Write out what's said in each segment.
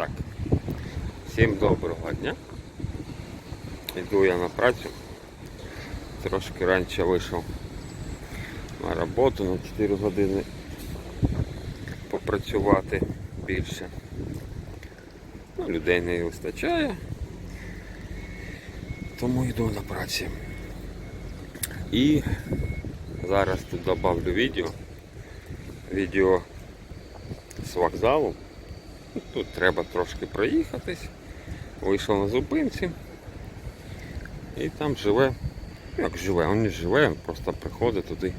Так. Всім доброго дня. Йду я на працю. Трошки раніше вийшов на роботу на 4 години попрацювати більше. Ну, людей не вистачає. Тому йду на праці. І зараз тут добавлю відео. Відео з вокзалу. Тут треба трошки проїхатись. Вийшов на зупинці. І там живе. Як живе, він не живе, він просто приходить туди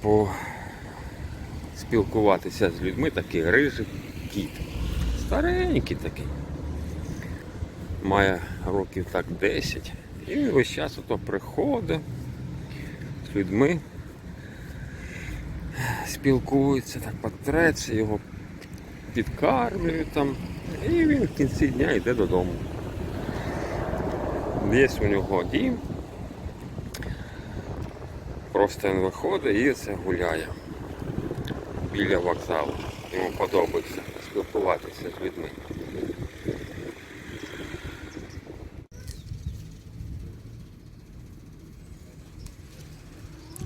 по спілкуватися з людьми, такий рижий кіт. Старенький такий. Має років так 10. І він весь час ото приходить з людьми, спілкується, так потреться, його підкармлюють там. І він в кінці дня йде додому. Є у нього дім. Просто він виходить і це гуляє біля вокзалу. Йому подобається спілкуватися з людьми.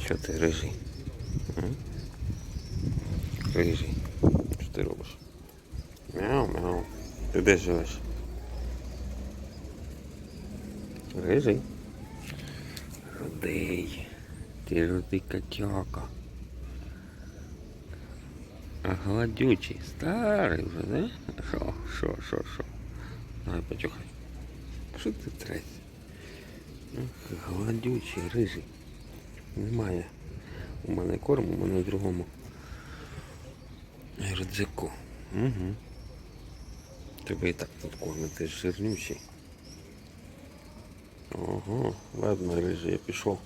Що ти рижий? Рижий. Що ти робиш? Мяу, мяу. Ти де живеш? Рижий. Рудий. Ти рудий котяка. А гладючий, старий вже, да? Шо, шо, шо, шо? Давай почухай. Що ти тресь? Гладючий, рижий. Немає. У мене корму, у мене в другому. Рюкзаку. Угу. Тебе і так тут кормити жирнючий. Ого, ладно, рижий, я пішов.